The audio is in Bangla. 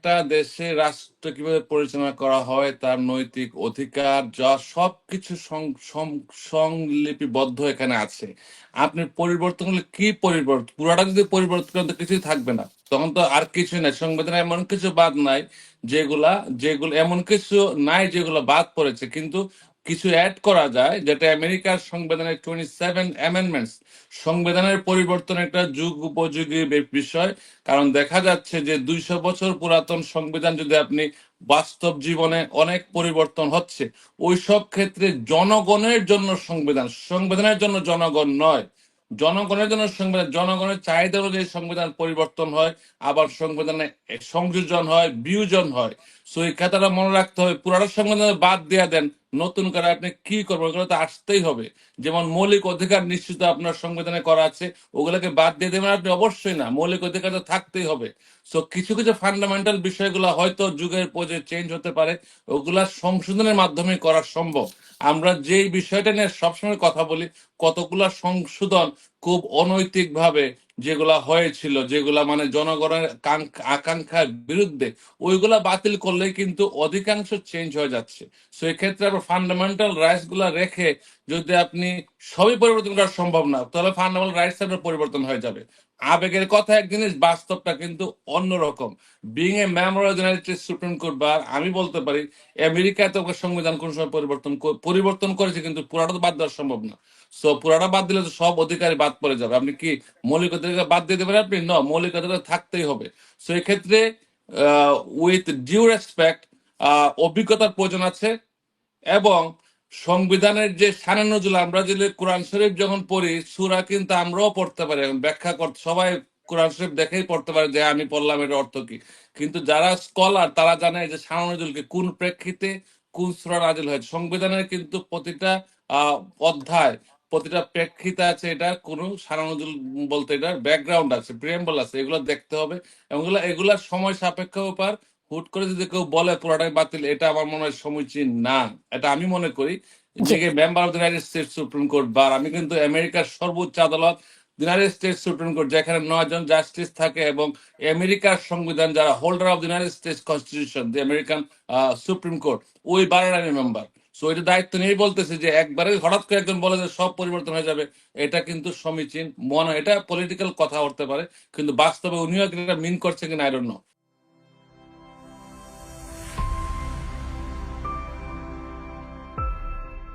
একটা দেশে রাষ্ট্র কীভাবে পরিচালনা করা হয়, তার নৈতিক অধিকার, যা সবকিছু সংলিপিবদ্ধ এখানে আছে। আপনি পরিবর্তন হলে কি পরিবর্তন পুরোটা যদি পরিবর্তন করেন তো কিছুই থাকবে না, তখন তো আর কিছুই নাই। সংবিধানে এমন কিছু বাদ নাই, যেগুলা, যেগুলো, এমন কিছু নাই যেগুলো বাদ পড়েছে। কিন্তু কিছু অ্যাড করা যায়, যেটা আমেরিকার সংবিধানের টোয়েন্টি সেভেন অ্যামেন্ডমেন্টস সংবিধানের পরিবর্তন একটা যুগ উপযোগী বিষয়। কারণ দেখা যাচ্ছে যে দুইশো বছর পুরাতন সংবিধান যদি আপনি বাস্তব জীবনে অনেক পরিবর্তন হচ্ছে ওই সব ক্ষেত্রে জনগণের জন্য সংবিধান, সংবিধানের জন্য জনগণ নয়। জনগণের জন্য সংবিধান, জনগণের চাহিদা অনুযায়ী সংবিধান পরিবর্তন হয়, আবার সংবিধানে সংযোজন হয়, বিয়োজন হয়। সো এই কথাটা মনে রাখতে হবে, পুরানো সংবিধানে বাদ দিয়ে দেন নতুন করে আপনি কি করবেন? ওগুলো তো আসতেই হবে। যেমন মৌলিক অধিকার নিশ্চিত আপনার সংবিধানে করা আছে, ওগুলোকে বাদ দিয়ে দেবেন আপনি অবশ্যই না। মৌলিক অধিকার তো থাকতেই হবে। সো কিছু কিছু ফান্ডামেন্টাল বিষয়গুলো হয়তো যুগের পর্যায়ে চেঞ্জ হতে পারে, ওগুলা সংশোধনের মাধ্যমে করা সম্ভব। আমরা যেই বিষয়টা নিয়ে সবসময় কথা বলি, কতগুলা সংশোধন খুব অনৈতিক ভাবে যেগুলা হয়েছিল, যেগুলা মানে জনগণের আকাঙ্ক্ষার বিরুদ্ধে, ওইগুলা বাতিল করলে কিন্তু অধিকাংশ চেঞ্জ হয়ে যাচ্ছে। সো এক্ষেত্রে আবার ফান্ডামেন্টাল রাইটসগুলা রেখে যদি আপনি সবই পরিবর্তন করা সম্ভব না, তাহলে ফান্ডামেন্টাল রাইটস আপনার পরিবর্তন হয়ে যাবে। আবেগের কথা এক জিনিস, বাস্তবটা কিন্তু অন্যরকম। Being a United States Supreme Court বা আমি বলতে পারি আমেরিকায় তো সংবিধান কোন সময় পরিবর্তন পরিবর্তন করেছে কিন্তু পুরাটা তো বাদ দেওয়া সম্ভব না। সো পুরাটা বাদ দিলে তো সব অধিকারই বাদ পড়ে যাবে। আপনি কি মৌলিক অধিকার বাদ দিয়ে দেবেন আপনি? ন মৌলিক অধিকার থাকতেই হবে। সো এক্ষেত্রে উইথ ডিউ রেসপেক্ট অভিজ্ঞতার প্রয়োজন আছে এবং সংবিধানের যে সানে নজুল আমরা যদি কোরআন শরীফ যখন পড়ি সুরা কিন্তু আমরাও পড়তে পারি। ব্যাখ্যা করতে সবাই কোরআন শরীফ দেখেই পড়তে পারে যে আমি পড়লাম এর অর্থ কি। কিন্তু যারা স্কলার তারা জানে যে সানে নজুলকে কোন প্রেক্ষিতে কোন সুরা নাজিল হয়েছে। সংবিধানের কিন্তু প্রতিটা আহ, অধ্যায় প্রতিটা প্রেক্ষিতে আছে এটা কোনো সারানজুল বলতে এটার ব্যাকগ্রাউন্ড আছে প্রিয়েম্বল আছে এগুলো দেখতে হবে। এবং এগুলো এগুলা সময় সাপেক্ষ ব্যাপার। হুট করে যদি কেউ বলে পুরোটাই বাতিল এটা আমার মনে হয় সমীচীন না। এটা আমি মনে করি যে member of the United States Supreme Court bar. আমি কিন্তু আমেরিকার সর্বোচ্চ আদালত ইউনাইটেড স্টেটস সুপ্রিম কোর্ট যেখানে নয় জন জাস্টিস থাকে এবং আমেরিকার সংবিধান যারা holder of the United States Constitution the American Supreme Court ওই বারের আমি মেম্বার সো এটা দায়িত্ব নিয়েই বলতেছে যে একবারে হঠাৎ করে একজন বলে যে সব পরিবর্তন হয়ে যাবে, এটা কিন্তু সমীচীন। মনে এটা পলিটিক্যাল কথা হতে পারে, কিন্তু বাস্তবে উনিও মিন করছে কিনা আই ডোন্ট নো